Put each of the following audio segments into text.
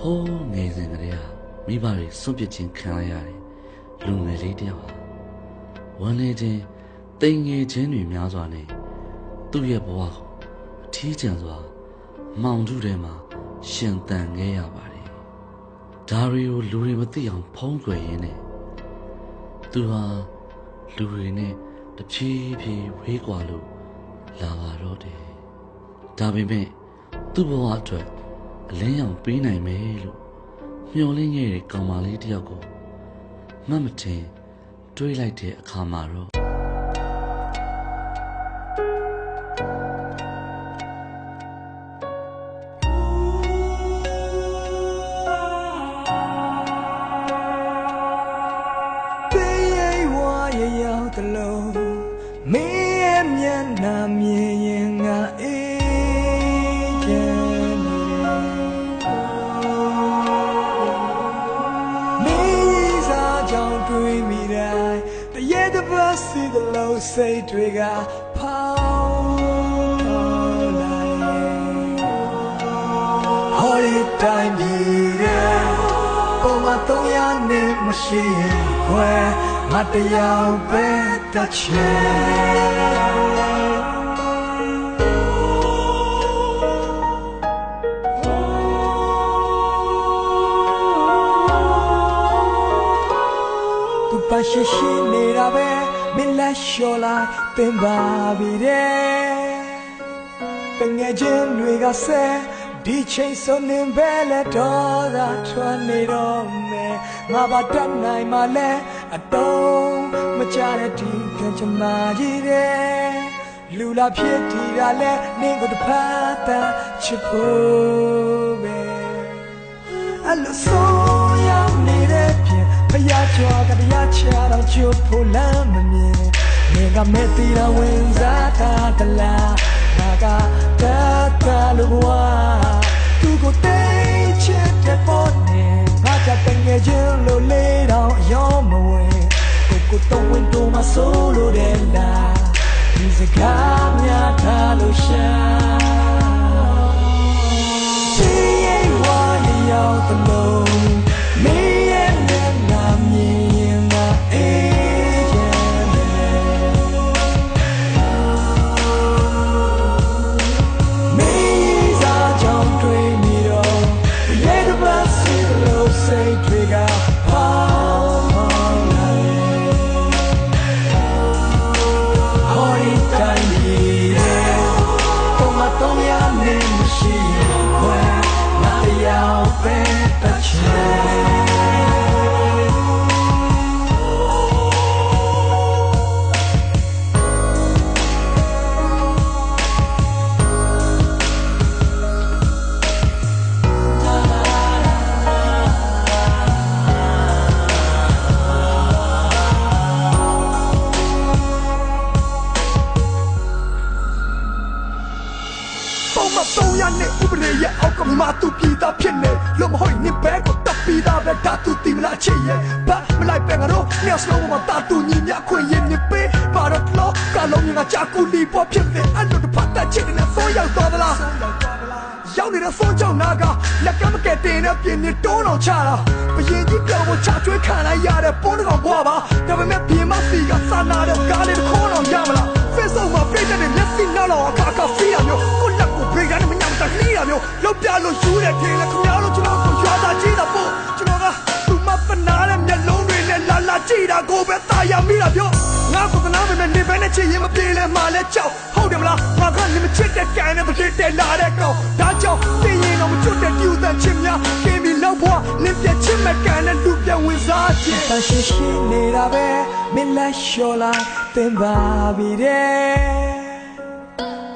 ဟိုးငယ်စဉ်ကလေးကမိဘတွေစွန့်ပစ်ခြင်းခံလိုက်ရတယ်လူငယ်လေးတယောက်ဟာဝမ်းနေခြင်းတိမ်ငယ်ခြင်းတွေများစွာနဲ့သူ့ရဲ့ဘဝကိုအထီးကျန်စွာမောင်ထုထဲမှာရှင်သန်ခဲ့ရပါတယ်ဒါတွေကိုလူတွေမသိအောင်ဖုံးကွယ်ရင်းနဲ့သူဟာလူတွေနဲ့တဖြည်းဖြည်းဝေးကွာလို့လာပါတော့တယ်ဒါပေမဲ့သူ့ဘဝအတွက် အလင်းရောင်ပေးနိုင်မယ်လို့မျှော်လင့်ခဲ့တဲ့ကောင်မလေးတစ်ယောက်ကိုမှတ်မထင်တွေးလိုက်တဲ့အခါမှာတော့ပေးရိပ်ဝါရရောက်တလုံးမင်းရဲ့မျက်နှာမြင်ရင် စီကလုံးစိတ်တွေကဖောင်းလာရဲ့ဟော်ဒီတိုင်းပြည်တဲ့ပုံမတော့ရနဲ့မရှိရင်ခွဲငါတရားပဲတချေသူပါရှိရှိနေတာပဲ မင်းလက်လျှော်လိုက်ပင်ပါပြီတဲ့တငယ်ချင်းတွေကဆဲဒီချိန်စုံနေပဲလက်တော်သာထွက်နေတော့မယ်ငါပါတတ်နိုင်မှလဲအတုံးမကြတဲ့ဒီကံချမကြီးတဲ့လူလာဖြစ်ထီတာလဲနင်းကိုတစ်ဖက်တန်းချစ်ဖို့ပဲအလိုဆုံးရောက်နေတဲ့ ပြင်ဖျားကြွားကတရားချတော့ချူဖို့လမ်းမမြင်နေကမဲ့တီရဝင်စားတာတလားငါကတတ်တာလို့ဝါသူကိုတိတ်ချစ်တဲ့ပေါ်နေငါကတငယ်ချင်းလို့လေးတော့အယောမဝင်ကိုကိုတော့ဝင်တော့မဆိုးလို့တဲ့လားဒီစကားများထားလို့ရှာ မတော့ရနဲ့ဥပဒေရဲ့အောက်ကမှသူပြည်သားဖြစ်နေလို့မဟုတ်ရင်ဘဲကိုတပ်ပြီးသားပဲဓာတူတီမလားချစ်ရဲ့ဘာမလိုက်ပဲငါတို့ညစလုံးမှာတာတူညီမြခွင့်ရင်နေပေးပါတော့လောကလုံးငါကြာကူလီပေါ်ဖြစ်နေအဲ့လိုတစ်ပတ်ချစ်နေဆိုရောက်သွားသလားရောက်နေတဲ့ဖုန်းကြောင့်နာကလက်ကမကဲတင်တဲ့ပြင်းနေတိုးတော်ချတာဘရင်ကြီးပြောင်းဖို့ချကျွေးခံလိုက်ရတဲ့ပုံးတော်ဘွားပါဒါပေမဲ့ပြင်မစီကစာနာတဲ့ကားလေးတစ်ခေါ်တော့ရမလား တဲ့ထင်းနဲ့ခင်ဗျားတို့ကျွန်တော်ကိုရွာသားကြည့်တာပို့ကျွန်တော်ကသူမပနာတဲ့မျက်လုံးတွေနဲ့လာလာကြည့်တာကိုပဲတာယာမိတာပြောငါကိုကနာမနဲ့နေပဲနဲ့ချစ်ရင်မပြေလဲမှလဲကြောက်ဟုတ်တယ်မလားငါကနေမချစ်တဲ့ကံနဲ့မဖြစ်တဲ့လာတဲ့ကောင်ဒါကြောင့်သိရင်တော့မချွတ်တဲ့ပြူတဲ့ချစ်များကင်းပြီးလောက်ဘွားလင်းပြချစ်မဲ့ကံနဲ့လူပြဝင်စားခြင်းတရှိရှိနေတာပဲမင်းလက်လျှော်လိုက်သင်ပါပြီတဲ့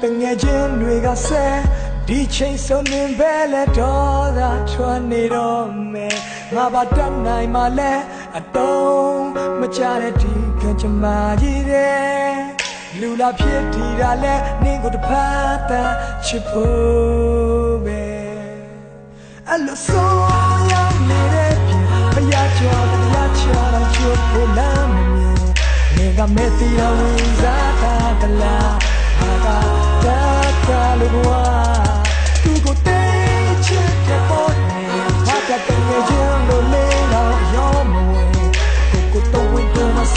တငယ်ချင်းတွေကဆဲ ဒီချိန်စုံနေပဲလဲတော့သာထွက်နေတော့မယ်ငါပါတတ်နိုင်မှလဲအတုံးမကြတဲ့ဒီကံချမကြီးတဲ့လူလာဖြစ်ထီတာလဲနင်းကိုတစ်ဖက်တန်းချစ်ဖို့ပဲအလိုဆုံးရောက်နေတဲ့ပြင်ဖျားကြော်တရားချော်တော့ချစ်ဖို့လမ်းမမြင်နေကမဲ့တီရဝင်စားတာတလား Haga da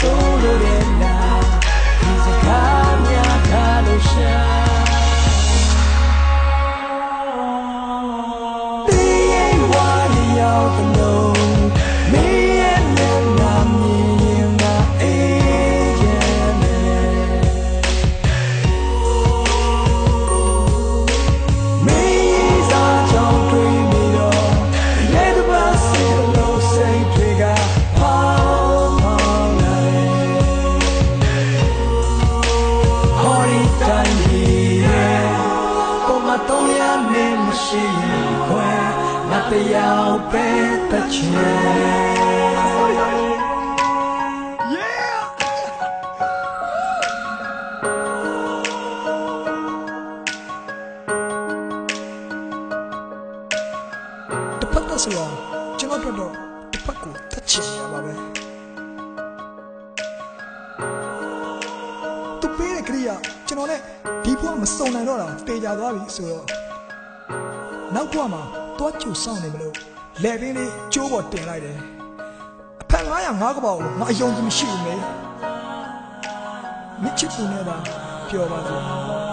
solo lugwa tu go te che te pone ha တယောက်ပဲတစ်ချင် Yeah တစ်ဖက်သက်ဆိုတာကျွန်တော်တို့တော့တစ်ဖက်ကိုတက်ချင်ရပါပဲသူပေးတဲ့ကရိယာကျွန်တော်နဲ့ဒီဘဝမစုံနိုင်တော့တာတေချာသွားပြီဆိုတော့ နောက်ဘဝမှာတွားချူဆောင်နေမလို့လဲပင်းလေးကျိုးပေါ်တင်လိုက်တယ်အဖက်900ငါးကပောက်ငါအယုံကြည်မရှိဘူးမေမြစ်ချစ်သူနဲ့သာပြောပါစို့